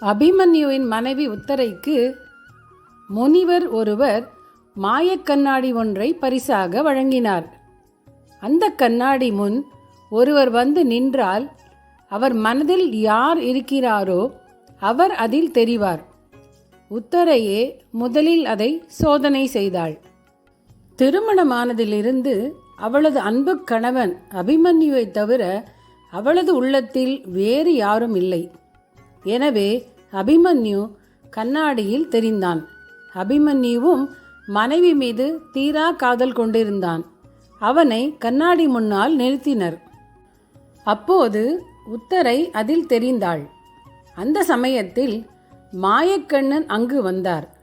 அபிமன்யுவின் மனைவி உத்தரைக்கு முனிவர் ஒருவர் மாயக்கண்ணாடி ஒன்றை பரிசாக வழங்கினார். அந்த கண்ணாடி முன் ஒருவர் வந்து நின்றால் அவர் மனதில் யார் இருக்கிறாரோ அவர் அதில் தெரிவார். உத்தரையே முதலில் அதை சோதனை செய்தாள். திருமணமானதிலிருந்து அவளது அன்பு கணவன் அபிமன்யுவை தவிர அவளது உள்ளத்தில் வேறு யாரும் இல்லை. எனவே அபிமன்யு கண்ணாடியில் தெரிந்தான். அபிமன்யுவும் மனைவி மீது தீரா காதல் கொண்டிருந்தான். அவனை கண்ணாடி முன்னால் நிறுத்தினர். அப்போது உத்தரை அதில் தெரிந்தாள். அந்த சமயத்தில் மாயக்கண்ணன் அங்கு வந்தார்.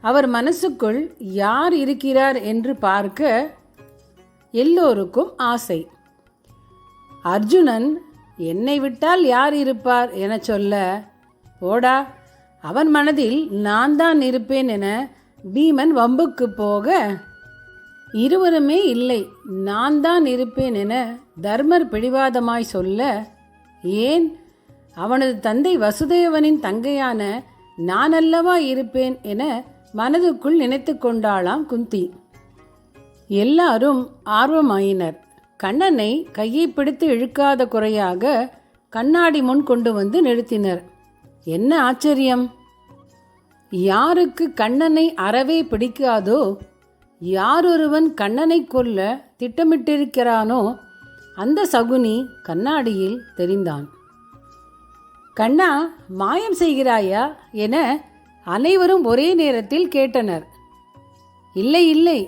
அவர் மனசுக்குள் யார் இருக்கிறார் என்று பார்க்க எல்லோருக்கும் ஆசை. அர்ஜுனன் என்னை விட்டால் யார் இருப்பார்? என சொல்ல போடா. அவன் மனதில் நான் தான் இருப்பேன் என பீமன் வம்புக்கு போக இருவருமே இல்லை நான் தான் இருப்பேன் என தர்மர் பிடிவாதமாய் சொல்ல ஏன்? அவனது தந்தை வசுதேவனின் தங்கையான நான் அல்லவா இருப்பேன் என மனதுக்குள் நினைத்து கொண்டாளாம் குந்தி. எல்லாரும் ஆர்வமாயினர். கண்ணனை கையை பிடித்து இழுக்காத குறையாக கண்ணாடி முன் கொண்டு வந்து நிறுத்தினர். என்ன ஆச்சரியம்? யாருக்கு கண்ணனை அறவே பிடிக்காதோ யாரொருவன் கண்ணனை கொல்ல திட்டமிட்டிருக்கிறானோ அந்த சகுனி கண்ணாடியில் தெரிந்தான். கண்ணா மாயம் செய்கிறாயா? என அனைவரும் ஒரே நேரத்தில் கேட்டனர். இல்லை இல்லை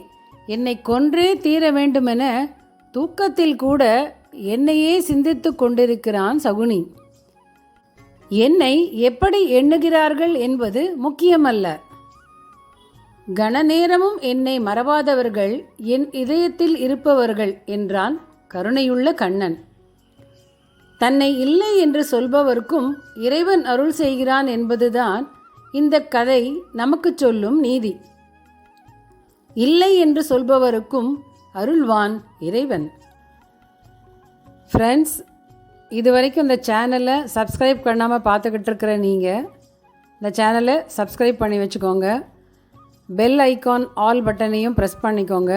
என்னை கொன்றே தீர வேண்டுமென தூக்கத்தில் கூட என்னையே சிந்தித்துக் கொண்டிருக்கிறான் சகுனி. என்னை எப்படி எண்ணுகிறார்கள் என்பது முக்கியமல்ல. கணநேரமும் என்னை மறவாதவர்கள் என் இதயத்தில் இருப்பவர்கள் என்றான் கருணையுள்ள கண்ணன். தன்னை இல்லை என்று சொல்பவர்க்கும் இறைவன் அருள் செய்கிறான் என்பதுதான் இந்த கதை நமக்கு சொல்லும் நீதி. இல்லை என்று சொல்பவருக்கும் அருள்வான் இறைவன். ஃப்ரெண்ட்ஸ் இது வரைக்கும் இந்த சேனலை சப்ஸ்கிரைப் பண்ணாமல் பார்த்துக்கிட்டு இருக்கிற நீங்கள் இந்த சேனலை சப்ஸ்கிரைப் பண்ணி வச்சுக்கோங்க. பெல் ஐகான் ஆல் பட்டனையும் ப்ரெஸ் பண்ணிக்கோங்க.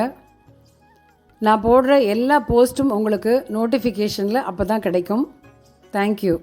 நான் போடுற எல்லா போஸ்ட்டும் உங்களுக்கு நோட்டிஃபிகேஷனில் அப்போ தான் கிடைக்கும் தேங்க்யூ